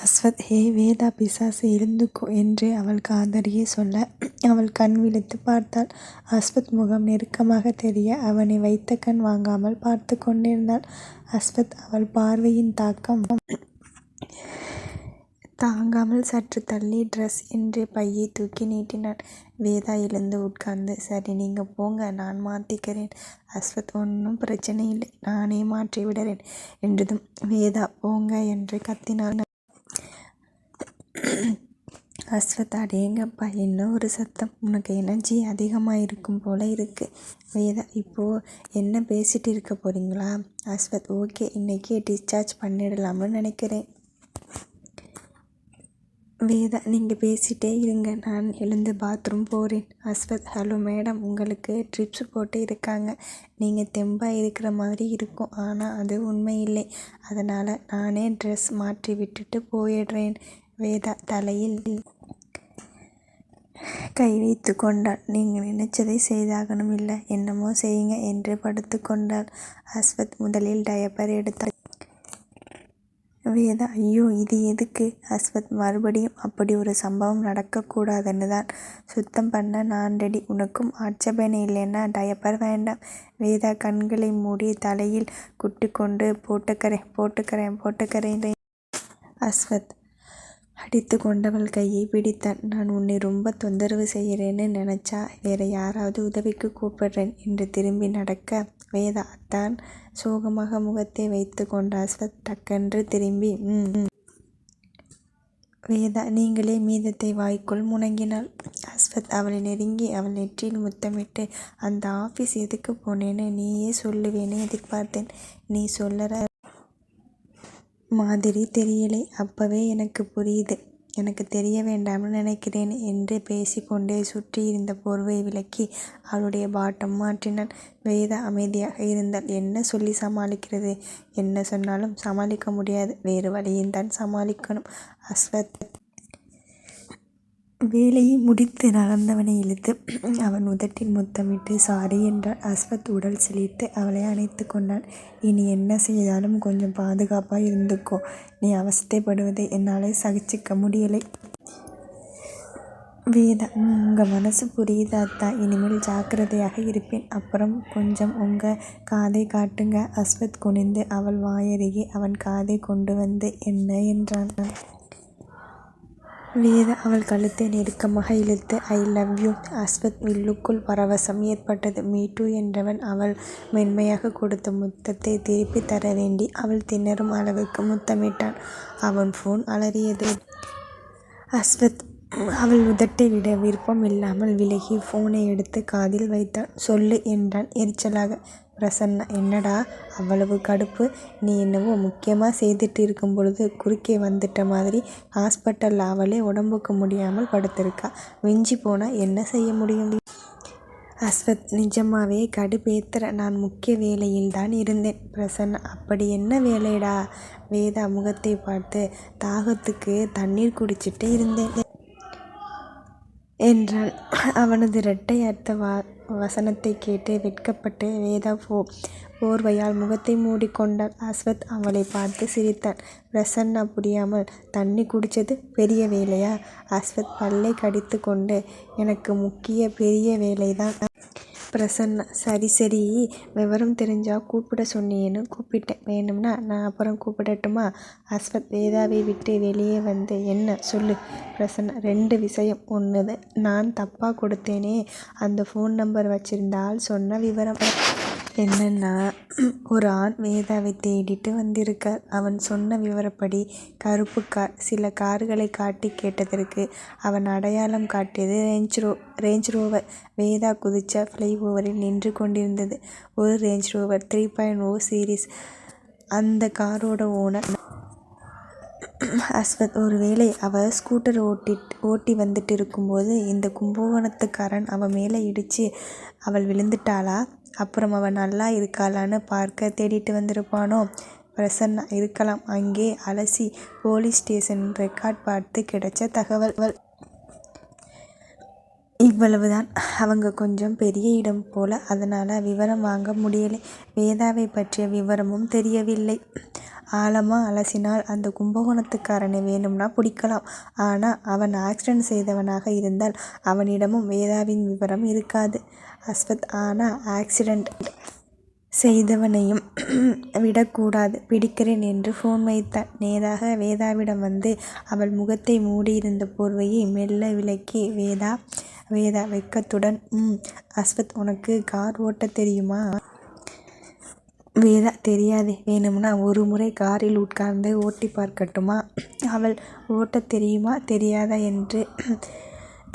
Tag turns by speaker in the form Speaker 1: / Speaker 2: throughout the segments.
Speaker 1: அஸ்வத் ஹே வேதா பிசாசு எழுந்துக்கோ என்று அவள் காதருகே சொல்ல அவள் கண் விழித்து பார்த்தாள். அஸ்வத் முகம் நெருக்கமாக தெரிய அவனை வைத்த கண் வாங்காமல் பார்த்துக் கொண்டிருந்தாள். அஸ்வத் அவள் பார்வையின் தாக்கம் தாங்காமல் சற்று தள்ளி டிரஸ் என்று பையைத் தூக்கி நீட்டினான். வேதா எழுந்து உட்கார்ந்து சரி நீங்க போங்க நான் மாத்திக்கறேன். அஸ்வத் ஒன்றும் பிரச்சனை இல்லை நானே மாற்றி விடறேன் என்றதும் வேதா போங்க என்று கத்தினாள். அஸ்வத் அடேங்கப்பா என்ன ஒரு சத்தம். உனக்கு எனர்ஜி அதிகமாக இருக்கும் போல இருக்குது வேதா இப்போது என்ன பேசிகிட்டு இருக்க போகிறீங்களா அஸ்வத் ஓகே இன்றைக்கி டிஸ்சார்ஜ் பண்ணிடலாம்னு நினைக்கிறேன். வேதா நீங்கள் பேசிகிட்டே இருங்க நான் எழுந்து பாத்ரூம் போகிறேன் அஸ்வத் ஹலோ மேடம் உங்களுக்கு ட்ரிப்ஸ் போட்டு இருக்காங்க. நீங்கள் தெம்பாக இருக்கிற மாதிரி இருக்கும். ஆனால் அது உண்மை இல்லை அதனால் நானே ட்ரெஸ் மாற்றி விட்டுட்டு போயிடுறேன். வேதா தலையில் கை வைத்து கொண்டாள். நீங்கள் நினைச்சதை செய்தாகணும் இல்ல என்னமோ செய்யுங்க என்று படுத்துக் கொண்டாள். அஸ்வத் முதலில் டயப்பர் எடுத்தான். வேதா ஐயோ இது எதுக்கு? அஸ்வத் மறுபடியும் அப்படி ஒரு சம்பவம் நடக்கக் கூடாதுன்னுதான். சுத்தம் பண்ண நான் ரெடி. உனக்கும் ஆட்சேபணை இல்லைன்னா டயப்பர் வேண்டாம். வேதா கண்களை மூடி தலையில் குட்டிக்கொண்டு போட்டுக்கறேன் போட்டுக்கறேன் போட்டுக்கறேன். அஸ்வத் அடித்துக் கொண்டவள் கையை பிடித்தான். நான் உன்னை ரொம்ப தொந்தரவு செய்கிறேன்னு நினச்சா வேற யாராவது உதவிக்கு கூப்பிடுறேன் என்று திரும்பி நடக்க வேதா தான் சோகமாக முகத்தை வைத்துக் கொண்ட அஸ்வத் டக்கென்று திரும்பி வேதா நீங்களே மீதத்தை வாய்க்குள் முணங்கினாள் அஸ்வத் அவளை நெருங்கி அவள் நெற்றியில் முத்தமிட்டு அந்த ஆஃபீஸ் எதுக்கு போனேன்னு நீயே சொல்லுவேன்னு எதிர்பார்த்தேன். நீ சொல்லற மாதிரி தெரியலை. அப்பவே எனக்குப் புரியுது. எனக்குத் தெரிய வேண்டாம்னு நினைக்கிறேன் என்று பேசிக் கொண்டே சுற்றியிருந்த போர்வையை விலக்கி அவளுடைய பாட்டம் மாற்றினான். வேதா அமைதியாக இருந்தாள். என்ன சொல்லி சமாளிக்கிறது? என்ன சொன்னாலும் சமாளிக்க முடியாது. வேறு வழியில்தான் சமாளிக்கணும். அஸ்வத் வேலையை முடித்து நகர்ந்தவனை இழுத்து அவன் உதட்டில் முத்தமிட்டு சாரி என்றான். அஸ்வத் உடல் சிலிர்த்து அவளை அணைத்து கொண்டான். இனி என்ன செய்தாலும் கொஞ்சம் பாதுகாப்பாக இருந்துக்கோ. நீ அவஸ்தைப்படுவதை என்னால் சகிச்சுக்க முடியலை. வேதா உங்கள் மனசு புரியுதா அத்தா. இனிமேல் ஜாக்கிரதையாக இருப்பேன். அப்புறம் கொஞ்சம் உங்கள் காதை காட்டுங்க. அஸ்வத் குனிந்து அவள் வாயருகே அவன் காதை கொண்டு வந்து என்ன என்றான். வேதா அவள் கழுத்தை நெருக்கமாக இழுத்து ஐ லவ் யூ. அஸ்வத் வில்லுக்குள் பரவசம் ஏற்பட்டது. மீ டூ என்றவன் அவள் மென்மையாகக் கொடுத்த முத்தத்தைத் திருப்பித் தர வேண்டி அவள் திணறும் அளவுக்கு முத்தமிட்டான். அவன் போன் அலறியது. அஸ்வத் அவள் உதட்டை விட விருப்பம் இல்லாமல் விலகி போனை எடுத்து காதில் வைத்தான். சொல்லு என்றான் எரிச்சலாக. பிரசன்னா என்னடா அவ்வளவு கடுப்பு? நீ என்னவோ முக்கியமாக செய்துட்டு இருக்கும் பொழுது குறுக்கே வந்துட்ட மாதிரி ஹாஸ்பிட்டலில் அவளே உடம்புக்கு முடியாமல் படுத்திருக்கா. மிஞ்சிப் போனால் என்ன செய்ய முடியும்? அஸ்வத் நிஜமாவே கடுப்பேத்தற நான் முக்கிய வேலையில் தான் இருந்தேன். பிரசன்ன அப்படி என்ன வேலைடா? வேதா முகத்தை பார்த்து தாகத்துக்கு தண்ணீர் குடிச்சிட்டு இருந்தேன். என்றாள். அவனது இரட்டை அர்த்த வசனத்தைக் கேட்டு வெட்கப்பட்டு வேதா போ போர்வையால் முகத்தை மூடிக்கொண்டாள். அஸ்வத் அவளைப் பார்த்து சிரித்தான். பிரசன்னா புரியாமல் தண்ணி குடிச்சது பெரிய வேலையா? அஸ்வத் பல்லைக் கடித்துக்கொண்டு எனக்கு முக்கிய பெரிய வேலைதான். பிரசன்னா சரி சரி விவரம் தெரிஞ்சால் கூப்பிட சொன்னியேன்னு கூப்பிட்டேன். வேணும்னா நான் அப்புறம் கூப்பிடட்டுமா? அஸ்வத் வேதாவை விட்டு வெளியே வந்து என்ன? சொல்லு. பிரசன்னா ரெண்டு விஷயம். ஒன்று நான் தப்பாக கொடுத்தேனே அந்த ஃபோன் நம்பர் வச்சிருந்த ஆள் சொன்ன விவரம். என்னன்னா ஒரு ஆண் வேதாவை தேடிட்டு வந்திருக்கார். அவன் சொன்ன விவரப்படி கறுப்பு கார். சில கார்களைக் காட்டிக் கேட்டதற்கு அவன் அடையாளம் காட்டியது ரேஞ்ச்ரோவர். வேதா குதிச்ச பிளைஓவரில் நின்று கொண்டிருந்தது ஒரு Range Rover three point O series. அந்தக் காரோட ஓனர் அஸ்வத். ஒருவேளை அவ ஸ்கூட்டர் ஓட்டி வந்துட்டிருக்கும்போது இந்தக் கும்பகோணத்துக்காரன் அவ மேல இடிச்சு அவள் விழுந்துட்டாளா? அப்புறம் அவன் நல்லா இருக்காளான்னு பார்க்க தேடிட்டு வந்திருப்பானோ? பிரசன்னா இருக்கலாம். அங்கே அலசி போலீஸ் ஸ்டேஷன் ரெக்கார்ட் பார்த்து கிடைச்ச தகவல். இவ்வளவுதான். அவங்க கொஞ்சம் பெரிய இடம் போல அதனால் விவரம் வாங்க முடியலை. வேதாவை பற்றிய விவரமும் தெரியவில்லை. ஆழமாக அலசினால் அந்த கும்பகோணத்துக்காரனை வேணும்னா பிடிக்கலாம். ஆனால் அவன் ஆக்சிடென்ட் செய்தவனாக இருந்தால் அவனிடமும் வேதாவின் விவரம் இருக்காது. அஸ்வத் ஆனால் ஆக்சிடெண்ட் செய்தவனையும் விடக்கூடாது. பிடிக்கிறேன் என்று ஃபோன் வைத்தான். நேராக வேதாவிடம் வந்து அவள் முகத்தை மூடியிருந்த போர்வையை மெல்ல விலக்கி வேதா. வேதா வெக்கத்துடன் ம். அஸ்வத் உனக்கு கார் ஓட்ட தெரியுமா? வேதா தெரியாது வேணும்னா ஒரு முறை காரில் உட்கார்ந்து ஓட்டி பார்க்கட்டுமா? அவள் ஓட்ட தெரியுமா தெரியாதா என்று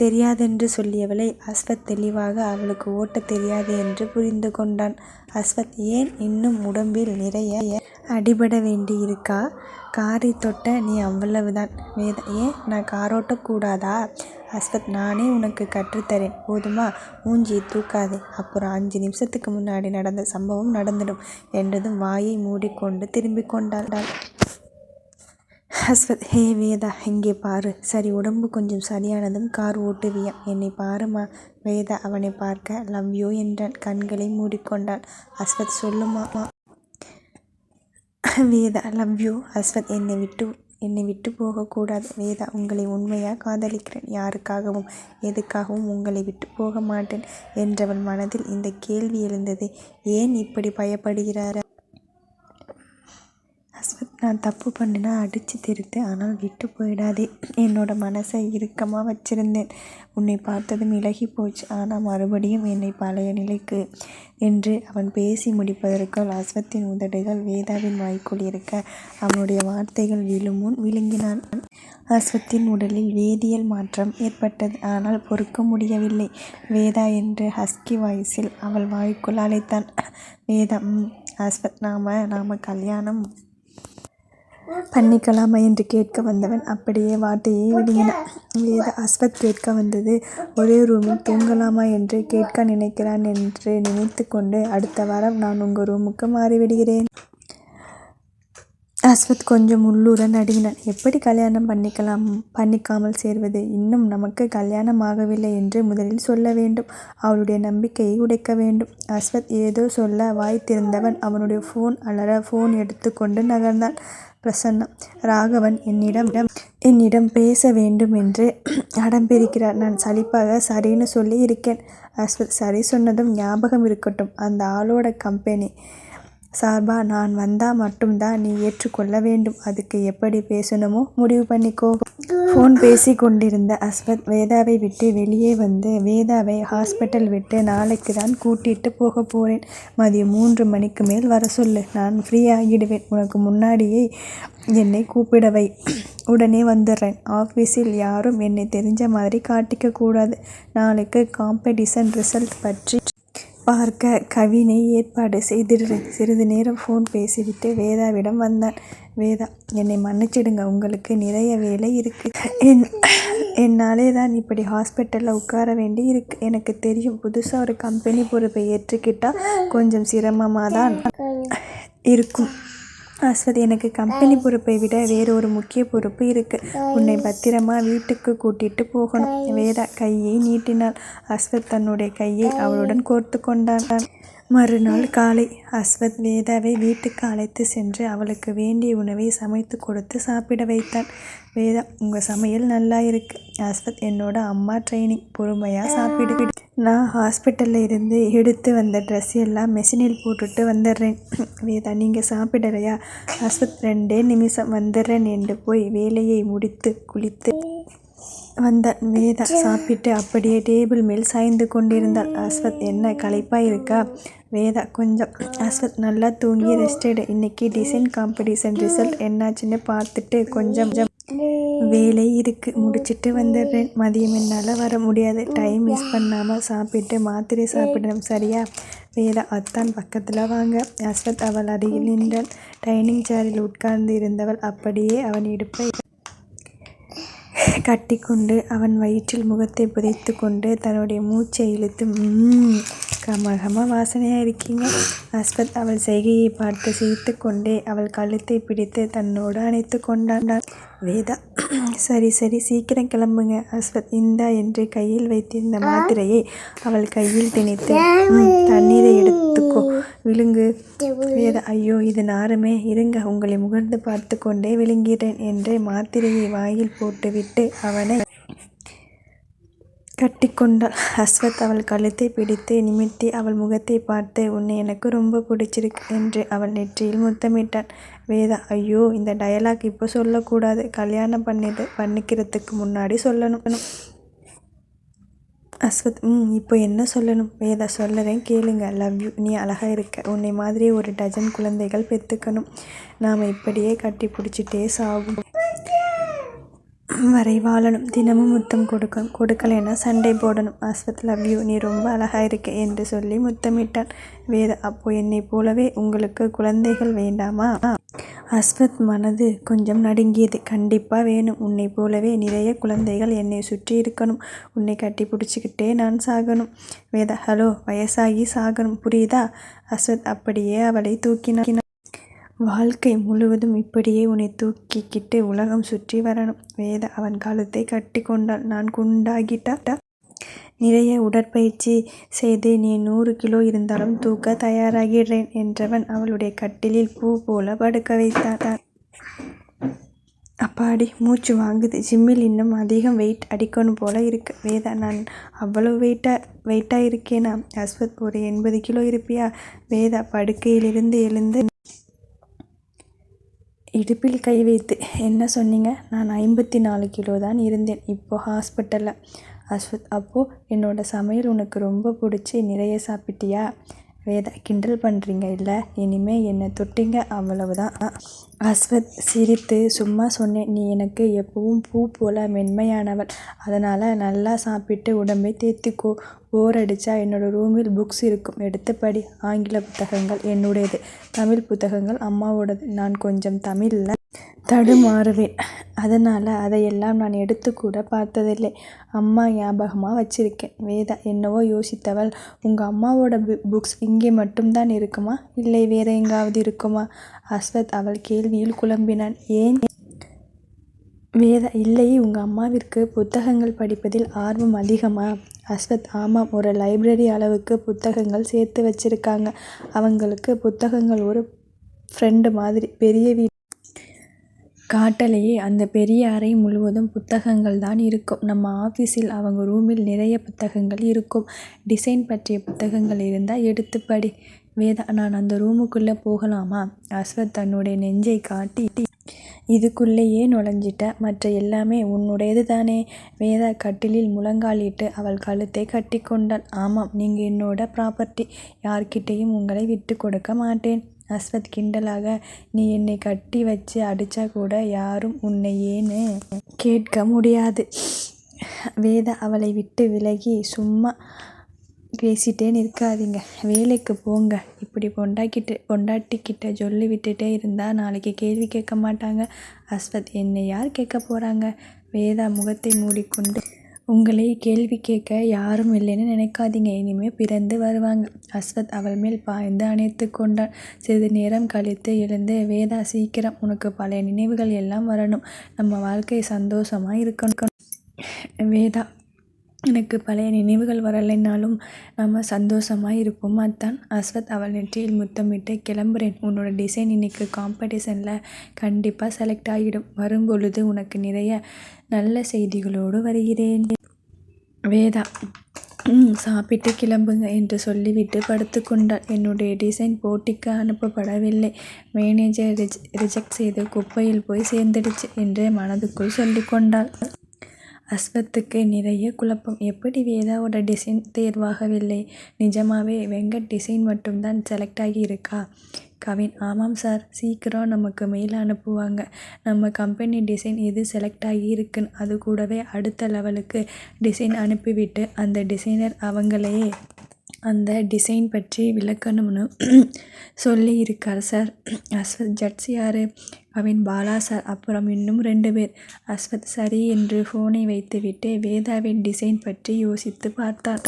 Speaker 1: தெரியாதென்று சொல்லியவளை அஸ்வத் தெளிவாக அவளுக்கு ஓட்டத் தெரியாது என்று புரிந்து கொண்டான். அஸ்வத் ஏன் இன்னும் உடம்பில் நிறைய அடிபட வேண்டி இருக்கா? காரைத் தொட்ட நீ அவ்வளவுதான். வேதா ஏன் நான் காரோட்டக் கூடாதா? அஸ்வத் நானே உனக்கு கற்றுத்தரேன் போதுமா? மூஞ்சியை தூக்காதே. அப்புறம் அஞ்சு நிமிஷத்துக்கு முன்னாடி நடந்த சம்பவம் நடந்துடும் என்றதும் வாயை மூடிக்கொண்டு திரும்பிக் கொண்டாள். ஹஸ்வத் ஹே வேதா இங்கே பாரு. சரி உடம்பு கொஞ்சம் சரியானதும் கார் ஓட்டுவியா? என்னை பாரும்மா. வேதா அவனை பார்க்க லவ் யூ என்றான். கண்களை மூடிக்கொண்டாள். அஸ்வத் சொல்லுமாமா வேதா லவ் யூ. அஸ்வத் என்னை விட்டு என்னை விட்டு போகக்கூடாது வேதா உங்களை உண்மையாக காதலிக்கிறேன். யாருக்காகவும் எதுக்காகவும் உங்களை விட்டு போக மாட்டேன் என்றவள் மனதில் இந்த கேள்வி எழுந்தது. ஏன் இப்படி பயப்படுகிறார்? நான் தப்பு பண்ணினா அடித்து திருத்து. ஆனால் விட்டு போயிடாதே. என்னோட மனசை இறுக்கமாக வச்சிருந்தேன். உன்னை பார்த்ததும் இளகிப் போச்சு. ஆனால் மறுபடியும் என்னை பழைய நிலைக்கு என்று அவன் பேசி முடிப்பதற்குள் அஸ்வத்தின் உதடுகள் வேதாவின் வாய்க்குள் இருக்க அவனுடைய வார்த்தைகள் விழுமுன் விழுங்கினான். அஸ்வத்தின் உடலில் வேதியியல் மாற்றம் ஏற்பட்டது. ஆனால் பொறுக்க முடியவில்லை. வேதா என்று ஹஸ்கி வாய்ஸில் அவள் வாய்க்குள் அழைத்தான். வேதா ம். அஸ்வத் நாம நாம கல்யாணம் பண்ணிக்கலாமா? என்று கேட்க வந்தவன் அப்படியே வார்த்தையை விழுங்கினான். வேதா அஸ்வத் கேட்க வந்தது ஒரே ரூமில் தூங்கலாமா என்று கேட்க நினைக்கிறான் என்று நினைத்துக் கொண்டு அடுத்த வாரம் நான் உங்க ரூமுக்கு மாறிவிடுகிறேன். அஸ்வத் கொஞ்சம் உள்ளுர நடுங்கினான். எப்படி கல்யாணம் பண்ணிக்கலாம் பண்ணிக்காமல் சேர்வது? இன்னும் நமக்கு கல்யாணம் ஆகவில்லை என்று முதலில் சொல்ல வேண்டும். அவளுடைய நம்பிக்கையை உடைக்க வேண்டும். அஸ்வத் ஏதோ சொல்ல வாய் திறந்தவன் அவனுடைய போன் அலற போன் எடுத்துக் கொண்டு நகர்ந்தான். பிரசன்னா. ராகவன் என்னிடம் என்னிடம் பேச வேண்டும் என்று அடம் பிடிக்கிறார். நான் சலிப்பாக சரின்னு சொல்லி இருக்கேன். அஸ்வத் சரி சொன்னதும் ஞாபகம் இருக்கட்டும். அந்த ஆளோட கம்பெனி சார்பா நான் வந்தா மட்டும்தான் நீ ஏற்றுக்கொள்ள வேண்டும். அதுக்கு எப்படி பேசணுமோ முடிவு பண்ணிக்கோ. ஃபோன் பேசி கொண்டிருந்த அஸ்வத் வேதாவை விட்டு வெளியே வந்து வேதாவை ஹாஸ்பிட்டல் விட்டு நாளைக்கு தான் கூட்டிட்டு போகப் போறேன். மதியம் மூன்று மணிக்கு மேல் வர சொல்லு. நான் ஃப்ரீ ஆகிடுவேன். உனக்கு முன்னாடியே என்னை கூப்பிட வை. உடனே வந்துடுறேன் ஆஃபீஸில் யாரும் என்னை தெரிஞ்ச மாதிரி காட்டிக்க கூடாது. நாளைக்கு காம்பெடிஷன் ரிசல்ட் பற்றி பார்க்க கவினை ஏற்பாடு செய்திடுறேன். சிறிது நேரம் ஃபோன் பேசிவிட்டு வேதாவிடம் வந்தான். வேதா என்னை மன்னிச்சிடுங்க. உங்களுக்கு நிறைய வேலை இருக்கு. என்னாலேதான் இப்படி ஹாஸ்பிட்டலில் உட்கார வேண்டி இருக்கு. எனக்கு தெரியும். புதுசாக ஒரு கம்பெனி பொறுப்பை ஏற்றுக்கிட்டால் கொஞ்சம் சிரமமாக தான் இருக்கும். அஸ்வத் எனக்கு கம்பெனி பொறுப்பை விட வேறு ஒரு முக்கிய பொறுப்பு இருக்கு. உன்னை பத்திரமா வீட்டுக்கு கூட்டிட்டு போகணும். வேதா கையை நீட்டினாள். அஸ்வத் தன்னுடைய கையை அவளுடன் கோர்த்து கொண்டான். மறுநாள் காலை அஸ்வத் வேதாவை வீட்டுக்கு அழைத்து சென்று அவளுக்கு வேண்டிய உணவை சமைத்து கொடுத்து சாப்பிட வைத்தான். வேதா உங்கள் சமையல் நல்லா இருக்கு. அஸ்வத் என்னோட அம்மா ட்ரெயினிங். பொறுமையாக சாப்பிடு. நான் ஹாஸ்பிட்டலில் இருந்து எடுத்து வந்த ட்ரெஸ் எல்லாம் மெஷினில் போட்டுட்டு வந்துடுறேன் வேதா நீங்கள் சாப்பிடலையா? அஸ்வத் ரெண்டே நிமிஷம் வந்துடுறேன் என்று போய் வேலையை முடித்து குளித்து வந்தான். வேதா சாப்பிட்டு அப்படியே டேபிள் மேல் சாய்ந்து கொண்டிருந்தாள். அஸ்வத் என்ன களைப்பாக இருக்கா? வேதா கொஞ்சம். அஸ்வத் நல்லா தூங்கி ரெஸ்ட் இன்றைக்கி இன்னைக்கு டிசைன் காம்பெடிஷன் ரிசல்ட் என்னாச்சுன்னு பார்த்துட்டு கொஞ்சம் வேலை இருக்கு. முடிச்சிட்டு வந்துடுறேன் மதியம் என்னால் வர முடியாது. டைம் மிஸ் பண்ணாமல் சாப்பிட்டு மாத்திரை சாப்பிடணும் சரியா? வேதா அத்தான் பக்கத்துல வாங்க. அஸ்வத் அவள் அருகில் நின்றாள் டைனிங் சேரில் உட்கார்ந்து இருந்தவள் அப்படியே அவன் இடுப்பை கட்டிக்கொண்டு அவன் வயிற்றில் முகத்தை புதைத்துக் கொண்டு தன்னுடைய மூச்சை இழுத்து ம்ம் கமகம வாசனையாக இருக்கீங்க அஸ்வத் அவள் செய்கையை பார்த்து சிரித்துக்கொண்டே அவள் கழுத்தை பிடித்து தன்னோடு அணைத்து கொண்டாண்டான் வேதா சரி சரி சீக்கிரம் கிளம்புங்க. அஸ்வத் இந்தா என்று கையில் வைத்திருந்த மாத்திரையை அவள் கையில் திணித்து தண்ணீரை எடுத்துக்கோ. விழுங்கு. வேதா ஐயோ இது நாருமே. இருங்க உங்களை முகர்ந்து பார்த்து கொண்டே விழுங்கிறேன் என்று மாத்திரையை வாயில் போட்டுவிட்டு அவனை கட்டிக்கொண்டாள் அஸ்வத் அவள் கழுத்தை பிடித்து நிமித்தி அவள் முகத்தை பார்த்து உன்னை எனக்கு ரொம்ப பிடிச்சிருக்கு என்று அவள் நெற்றியில் முத்தமிட்டான். வேதா ஐயோ இந்த டயலாக் இப்போ சொல்லக்கூடாது. கல்யாணம் பண்ணிட்டு பண்ணிக்கிறதுக்கு முன்னாடி சொல்லணும். அஸ்வத் ம் இப்போ என்ன சொல்லணும்? வேதா சொல்லுறேன் கேளுங்க. லவ் யூ நீ அழகாக இருக்க. உன்னை மாதிரி ஒரு டஜன் குழந்தைகள் பெற்றுக்கணும் நாம் இப்படியே கட்டி பிடிச்சிட்டே சாகும். வரை வாழணும் தினமும் முத்தம் கொடுக்கணும் கொடுக்கலைன்னா சண்டை போடணும். அஸ்வத் லவ் யூ நீ ரொம்ப அழகா இருக்க என்று சொல்லி முத்தமிட்டான். வேதா அப்போ என்னை போலவே உங்களுக்கு குழந்தைகள் வேண்டாமா? அஸ்வத் மனது கொஞ்சம் நடுங்கியது. கண்டிப்பாக வேணும். உன்னை போலவே நிறைய குழந்தைகள் என்னை சுற்றி இருக்கணும். உன்னை கட்டி பிடிச்சிக்கிட்டே நான் சாகணும். வேதா ஹலோ வயசாகி சாகணும். புரியுதா? அஸ்வத் அப்படியே அவளை தூக்கினான். வாழ்க்கை முழுவதும் இப்படியே உன்னை தூக்கிக்கிட்டு உலகம் சுற்றி வரணும். வேதா அவன் கழுத்தை கட்டி கொண்டாள். நான் குண்டாகிட்டா? நிறைய உடற்பயிற்சி செய்து நீ நூறு கிலோ இருந்தாலும் தூக்க தயாராகிறேன் என்றவன் அவளுடைய கட்டிலில் பூ போல படுக்க வைத்தான். அப்பாடி மூச்சு வாங்குது. ஜிம்மில் இன்னும் அதிகம் வெயிட் அடிக்கணும் போல இருக்கு. வேதா நான் அவ்வளோ வெயிட்டாக வெயிட்டாக இருக்கேனா? அஸ்வத் ஒரு எண்பது கிலோ இருப்பியா? வேதா படுக்கையிலிருந்து எழுந்து இடுப்பில் கை வைத்து என்ன சொன்னீங்க? நான் ஐம்பத்தி நாலு கிலோ தான் இருந்தேன் இப்போ ஹாஸ்பிட்டலில். அஸ்வத் அப்போது என்னோடய சமையல் உனக்கு ரொம்ப பிடிச்சி நிறைய சாப்பிட்டியா? வேதா கிண்டல் பண்ணுறீங்க இல்லை இனிமே என்னை தொட்டிங்க அவ்வளவுதான். அஸ்வத் சிரித்து சும்மா சொன்னேன் நீ எனக்கு எப்பவும் பூ போல மென்மையானவள். அதனால் நல்லா சாப்பிட்டு உடம்பை தேத்திக்கோ போர் அடித்தா என்னோட ரூமில் புக்ஸ் இருக்கும். எடுத்து படி. ஆங்கில புத்தகங்கள் என்னுடையது. தமிழ் புத்தகங்கள் அம்மாவோடது. நான் கொஞ்சம் தமிழில் தடுமாறுவேன். அதனால் அதையெல்லாம் நான் எடுத்து கூட பார்த்ததில்லை. அம்மா ஞாபகமாக வச்சிருக்கேன். வேதா என்னவோ யோசித்தவள். உங்கள் அம்மாவோட பு புக்ஸ் இங்கே மட்டும்தான் இருக்குமா? இல்லை வேற எங்காவது இருக்குமா? அஸ்வத் அவள் கேள்வியில் குழம்பினான். ஏன்? வேதா இல்லை உங்கள் அம்மாவிற்கு புத்தகங்கள் படிப்பதில் ஆர்வம் அதிகமா? அஸ்வத் ஆமாம் ஒரு லைப்ரரி அளவுக்கு புத்தகங்கள் சேர்த்து வச்சிருக்காங்க. அவங்களுக்கு புத்தகங்கள் ஒரு ஃப்ரெண்டு மாதிரி பெரிய வீ காட்டலையே. அந்த பெரிய அறை முழுவதும் புத்தகங்கள் தான் இருக்கும். நம்ம ஆஃபீஸில் அவங்க ரூமில் நிறைய புத்தகங்கள் இருக்கும். டிசைன் பற்றிய புத்தகங்கள் இருந்தால் எடுத்து படி. வேதா நான் அந்த ரூமுக்குள்ளே போகலாமா? அஸ்வத் தன்னுடைய நெஞ்சை காட்டி இதுக்குள்ளேயே நுழைஞ்சிட்ட. மற்ற எல்லாமே உன்னுடையது தானே? வேதா கட்டிலில் முழங்காலிட்டு அவள் கழுத்தை கட்டி கொண்டாள் ஆமாம் நீங்கள் என்னோட ப்ராப்பர்ட்டி யார்கிட்டையும் உங்களை விட்டு கொடுக்க மாட்டேன். அஸ்வத் கிண்டலாக நீ என்னை கட்டி வச்சு அடித்தா கூட யாரும் உன்னை ஏன்னு கேட்க முடியாது. வேதா அவளை விட்டு விலகி சும்மா பேசிட்டே நிற்காதீங்க. வேலைக்கு போங்க. இப்படி பொண்டாக்கிட்டு பொண்டாட்டிக்கிட்ட சொல்லி விட்டுட்டே இருந்தால் நாளைக்கு கேள்வி கேட்க மாட்டாங்க. அஸ்வத் என்னை யார் கேட்க போகிறாங்க வேதா முகத்தை மூடிக்கொண்டு உங்களை கேள்வி கேட்க யாரும் இல்லைன்னு நினைக்காதீங்க. இனிமே பிறந்து வருவாங்க. அஸ்வத் அவள் மேல் பாய்ந்து அணைத்து கொண்டான் சிறிது நேரம் கழித்து எழுந்து வேதா சீக்கிரம். உனக்கு பழைய நினைவுகள் எல்லாம் வரணும். நம்ம வாழ்க்கை சந்தோஷமாக இருக்கணும். வேதா எனக்கு பழைய நினைவுகள் வரலைன்னாலும் நம்ம சந்தோஷமாக இருப்போம். அதான் அஸ்வத் அவள் நெற்றியில் முத்தமிட்டு கிளம்புறேன். உன்னோட டிசைன் இன்னைக்கு காம்படிஷனில் கண்டிப்பாக செலக்ட் ஆகிடும். வரும்பொழுது உனக்கு நிறைய நல்ல செய்திகளோடு வருகிறேன். வேதா ம் சாப்பிட்டு கிளம்புங்க என்று சொல்லிவிட்டு படுத்துக்கொண்டாள் என்னுடைய டிசைன் போட்டிக்கு அனுப்பப்படவில்லை. மேனேஜர் ரிஜெக்ட் செய்து குப்பையில் போய் சேர்ந்துடுச்சு என்று மனதுக்குள் சொல்லிக்கொண்டாள் அஸ்வத்துக்கு நிறைய குழப்பம். எப்படி வேதாவோட டிசைன் தேர்வாகவில்லை? நிஜமாவே வெங்கட் டிசைன் மட்டும்தான் செலக்ட் ஆகி இருக்கா கவின் ஆமாம் சார் சீக்கிரம் நமக்கு மெயில் அனுப்புவாங்க. நம்ம கம்பெனி டிசைன் எது செலக்ட் ஆகியிருக்குன்னு அது கூடவே அடுத்த லெவலுக்கு டிசைன் அனுப்பிவிட்டு அந்த டிசைனர் அவங்களையே அந்த டிசைன் பற்றி விளக்கணும்னு சொல்லி இருக்கார் சார் அஸ்வத் ஜட்ஸ் யார் கவின் பாலா சார் அப்புறம் இன்னும் ரெண்டு பேர் அஸ்வத் சரி என்று ஃபோனை வைத்துவிட்டு வேதாவின் டிசைன் பற்றி யோசித்து பார்த்தார்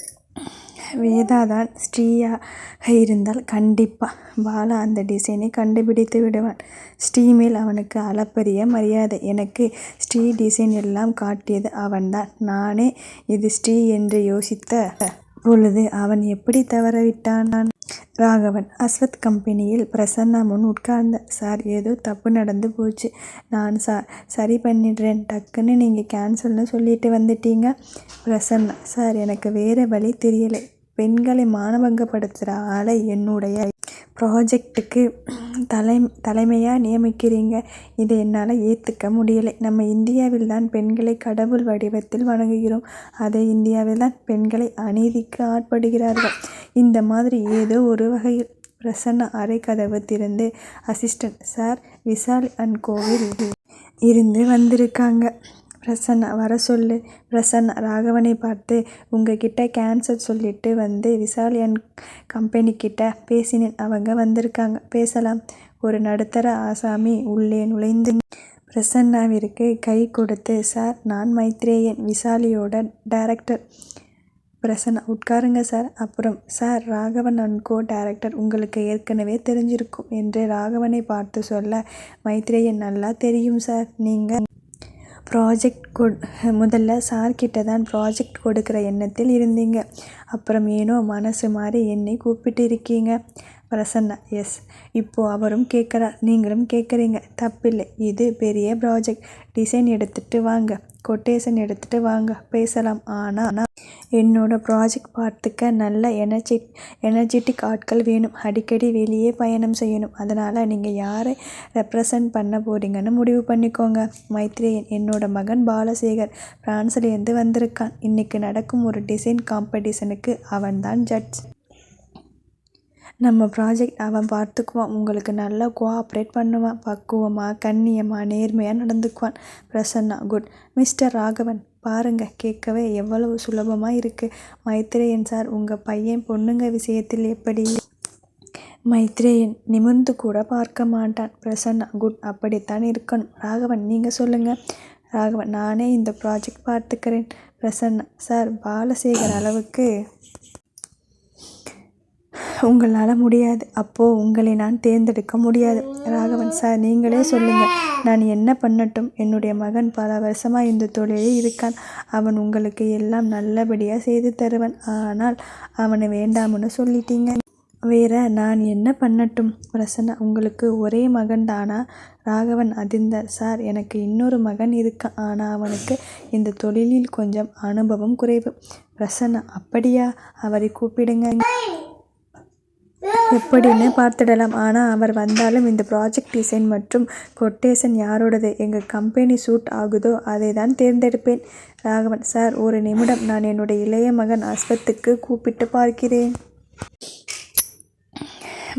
Speaker 1: வேதா தான் ஸ்ரீயாக இருந்தால் கண்டிப்பாக பாலா அந்த டிசைனை கண்டுபிடித்து விடுவான். ஸ்ரீ மேல் அவனுக்கு அளப்பரிய மரியாதை. எனக்கு ஸ்ரீ டிசைன் எல்லாம் காட்டியது அவன்தான். நானே இது ஸ்ரீ என்று யோசித்த பொழுது அவன் எப்படி தவறவிட்டான்? ராகவன் அஸ்வத் கம்பெனியில் பிரசன்னா முன் உட்கார்ந்த சார் ஏதோ தப்பு நடந்து போச்சு. நான் சரி பண்ணிடுறேன். டக்குன்னு நீங்க கேன்சல்னு சொல்லிட்டு வந்துட்டீங்க. பிரசன்னா சார் எனக்கு வேற வழி தெரியல. பெண்களை மானபங்கப்படுத்துற ஆளை என்னுடைய ப்ராஜெக்டுக்கு தலைமையாக நியமிக்கிறீங்க. இதை என்னால் ஏற்றுக்க முடியலை நம்ம இந்தியாவில் தான் பெண்களை கடவுள் வடிவத்தில் வணங்குகிறோம். அதே இந்தியாவில் தான் பெண்களை அநீதிக்கு ஆட்படுகிறார்கள். இந்த மாதிரி ஏதோ ஒரு வகையில் பிரசன்னா கதவு திறந்து அசிஸ்டன்ட் சார் விசால் அண்ட் கோவில் இருந்து வந்திருக்காங்க. பிரசன்னா வர சொல்லு. பிரசன்னா ராகவனை பார்த்து உங்ககிட்ட கேன்சல் சொல்லிட்டு வந்து விஷால் அண்ட் கம்பெனிக்கிட்ட பேசினேன். அவங்க வந்திருக்காங்க. பேசலாம். ஒரு நடுத்தர ஆசாமி உள்ளே நுழைந்து பிரசன்னாவிற்கு கை கொடுத்து சார் நான் மைத்ரேயன் விசாலியோட டைரக்டர். பிரசன்னா உட்காருங்க சார். அப்புறம் sir Raghavan and co director உங்களுக்கு ஏற்கனவே தெரிஞ்சிருக்கும் என்று ராகவனை பார்த்து சொல்ல மைத்ரேயன் நல்லா தெரியும் சார். நீங்கள் ப்ராஜெக்ட் முதல்ல சார்கிட்ட தான் ப்ராஜெக்ட் கொடுக்கிற எண்ணத்தில் இருந்தீங்க. அப்புறம் ஏனோ மனசு மாறி என்னை கூப்பிட்டு இருக்கீங்க பிரசன்னா எஸ். இப்போது அவரும் கேட்கறார். நீங்களும் கேட்குறீங்க தப்பில்லை. இது பெரிய ப்ராஜெக்ட். டிசைன் எடுத்துகிட்டு வாங்க. கொட்டேஷன் எடுத்துகிட்டு வாங்க. பேசலாம். ஆனால் என்னோட ப்ராஜெக்ட் பார்த்துக்க நல்ல எனர்ஜி எனர்ஜெட்டிக் ஆட்கள் வேணும். அடிக்கடி வெளியே பயணம் செய்யணும். அதனால் நீங்கள் யாரை ரெப்ரசன்ட் பண்ண போறீங்கன்னு முடிவு பண்ணிக்கோங்க. மைத்ரேயன் என்னோட மகன் பாலசேகர் ஃப்ரான்ஸ்லேருந்து வந்திருக்கான். இன்றைக்கி நடக்கும் ஒரு டிசைன் காம்படிஷனுக்கு அவன் தான் ஜட்ஜ். நம்ம ப்ராஜெக்ட் அவன் பார்த்துக்குவான். உங்களுக்கு நல்லா கோஆப்ரேட் பண்ணுவான். பக்குவமாக கண்ணியமாக நேர்மையாக நடந்துக்குவான். பிரசன்னா குட். மிஸ்டர் ராகவன் பாருங்க கேட்கவே எவ்வளவு சுலபமாக இருக்குது மைத்ரேயன் சார் உங்கள் பையன் பொண்ணுங்க விஷயத்தில் எப்படி? மைத்ரேயன் நிமிர்ந்து கூட பார்க்க மாட்டான். பிரசன்னா குட். அப்படித்தான் இருக்கணும். ராகவன் நீங்கள் சொல்லுங்கள் ராகவன் நானே இந்த ப்ராஜெக்ட் பார்த்துக்கிறேன். பிரசன்னா சார் பாலசேகர் அளவுக்கு உங்களால் முடியாது. அப்போது உங்களை நான் தேர்ந்தெடுக்க முடியாது. ராகவன் சார் நீங்களே சொல்லுங்கள் நான் என்ன பண்ணட்டும்? என்னுடைய மகன் பல வருஷமாக இந்த தொழிலே இருக்கான். அவன் உங்களுக்கு எல்லாம் நல்லபடியாக செய்து தருவன் ஆனால் அவனை வேண்டாம்னு சொல்லிட்டீங்க. வேற நான் என்ன பண்ணட்டும்? பிரசன்னா உங்களுக்கு ஒரே மகன் தானா? ராகவன் அதிர்ந்தார். சார் எனக்கு இன்னொரு மகன் இருக்கான். ஆனால் அவனுக்கு இந்த தொழிலில் கொஞ்சம் அனுபவம் குறைவு. பிரசன்னா அப்படியா? அவரை கூப்பிடுங்க. எப்படின்னு பார்த்துடலாம். ஆனால் அவர் வந்தாலும் இந்த ப்ராஜெக்ட் டிசைன் மற்றும் கொட்டேஷன் யாரோடது எங்கள் கம்பெனி சூட் ஆகுதோ அதை தான் தேர்ந்தெடுப்பேன். ராகவன் சார் ஒரு நிமிடம் நான் என்னுடைய இளைய மகன் அஸ்வத்துக்கு கூப்பிட்டு பார்க்கிறேன்.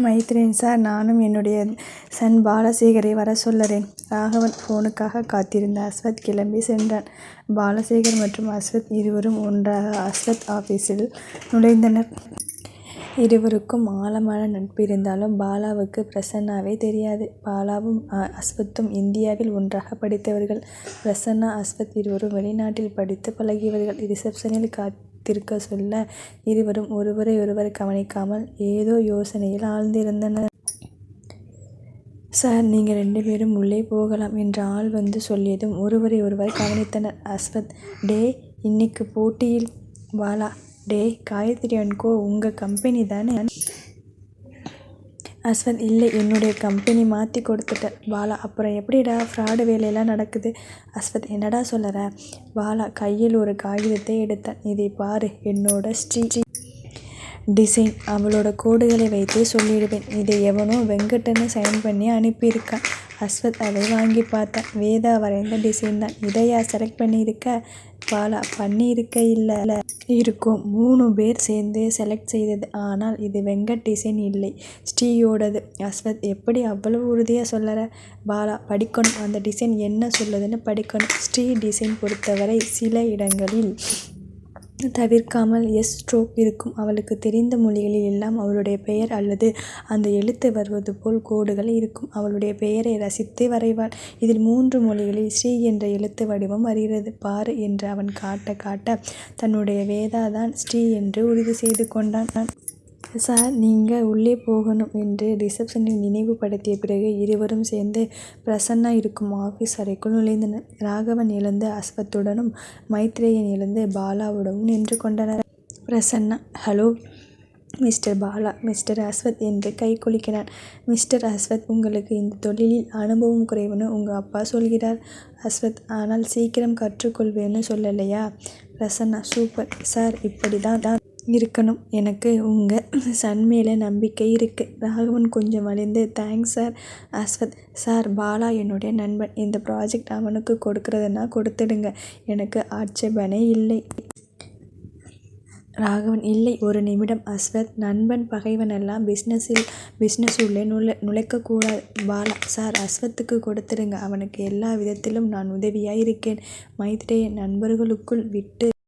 Speaker 1: மைத்ரேன் சார் நானும் என்னுடைய சன் பாலசேகரை வர சொல்லறேன். ராகவன் ஃபோனுக்காக காத்திருந்த அஸ்வத் கிளம்பி சென்றான். பாலசேகர் மற்றும் அஸ்வத் இருவரும் ஒன்றாக அஸ்வத் ஆஃபீஸில் நுழைந்தனர். இருவருக்கும் ஆழமான நட்பு இருந்தாலும் பாலாவுக்கு பிரசன்னாவே தெரியாது. பாலாவும் அஸ்வத்தும் இந்தியாவில் ஒன்றாக படித்தவர்கள். பிரசன்னா அஸ்வத் இருவரும் வெளிநாட்டில் படித்து பழகியவர்கள். ரிசப்ஷனில் காத்திருக்க சொல்ல இருவரும் ஒருவரையொருவர் கவனிக்காமல் ஏதோ யோசனையில் ஆழ்ந்திருந்தனர். சார் நீங்க ரெண்டு பேரும் உள்ளே போகலாம் என்று ஆள் வந்து சொல்லியதும் ஒருவரை ஒருவர் கவனித்தனர். அஸ்வத் டேய் இன்னிக்கு போட்டியில் பாலா டேய் காயத்ரி அண்ட் கோ கம்பெனி தானே? அஸ்வத் இல்லை என்னுடைய கம்பெனி மாற்றி கொடுத்துட்டேன். பாலா அப்புறம் எப்படிடா ஃப்ராடு வேலையெல்லாம் நடக்குது? அஸ்வத் என்னடா சொல்லுற? பாலா கையில் ஒரு காகிதத்தை எடுத்தான். இதை பாரு என்னோட ஸ்ரீ டிசைன். அவளோட கோடுகளை வைத்தே சொல்லிடுவேன். இதை எவனோ வெங்கட்னு சைன் பண்ணி அனுப்பியிருக்கான். அஸ்வத் அதை வாங்கி பார்த்தேன் வேதா வரைந்த டிசைன் தான். இதையா செலக்ட் பண்ணியிருக்க? பாலா பண்ணியிருக்க இல்ல. இருக்கும். மூணு பேர் சேர்ந்து செலக்ட் செய்தது. ஆனால் இது வெங்கட் டிசைன் இல்லை. ஸ்ரீயோடது. அஸ்வத் எப்படி அவ்வளவு உறுதியா சொல்லற? பாலா படிக்கணும். அந்த டிசைன் என்ன சொல்லுதுன்னு படிக்கணும். ஸ்ரீ டிசைன் பொறுத்தவரை சில இடங்களில் தவிர்க்காமல் எஸ் ஸ்ட்ரோக் இருக்கும். அவளுக்கு தெரிந்த மொழிகளில் எல்லாம் அவளுடைய பெயர் அல்லது அந்த எழுத்து வருவது போல் கோடுகள் இருக்கும். அவளுடைய பெயரை ரசித்து வரைவாள். இதில் மூன்று மொழிகளில் ஸ்ரீ என்ற எழுத்து வடிவம் வருகிறது பாரு என்று அவன் காட்ட காட்ட தன்னுடைய வேதாதான் ஸ்ரீ என்று உறுதி செய்து கொண்டான். சார் நீங்கள் உள்ளே போகணும் என்று ரிசப்ஷனில் நினைவுபடுத்திய பிறகு இருவரும் சேர்ந்து பிரசன்னா இருக்கும் ஆபீஸ் அறைக்குள் நுழைந்தனர். ராகவன் எழுந்து அஸ்வத்துடனும் மைத்ரேயன் எழுந்து பாலாவுடனும் நின்று கொண்டனர். Prasanna hello mister Bala mister Ashwath என்று கை குலுக்கினார். மிஸ்டர் அஸ்வத் உங்களுக்கு இந்த தொழிலில் அனுபவம் குறைவுன்னு உங்க அப்பா சொல்கிறார் அஸ்வத் ஆனால் சீக்கிரம் கற்றுக்கொள்வேன்னு சொல்லலையா? பிரசன்னா சூப்பர் சார் இப்படித்தான் இருக்கணும். எனக்கு உங்கள் சன் மேலே நம்பிக்கை இருக்குது ராகவன் கொஞ்சம் வளைந்து thanks sir Ashwath sir Bala என்னுடைய நண்பன். இந்த ப்ராஜெக்ட் அவனுக்கு கொடுக்கறதுன்னா கொடுத்துடுங்க. எனக்கு ஆட்சேபனை இல்லை. ராகவன் இல்லை ஒரு நிமிடம் அஸ்வத் நண்பன் பகைவனெல்லாம் பிஸ்னஸ் பிஸ்னஸ் உள்ளே நுழை நுழைக்கக்கூடாது பாலா சார் அஸ்வத்துக்கு கொடுத்துடுங்க. அவனுக்கு எல்லா விதத்திலும் நான் உதவியாக இருக்கேன். மைத்ரேயன் நண்பர்களுக்குள் விட்டு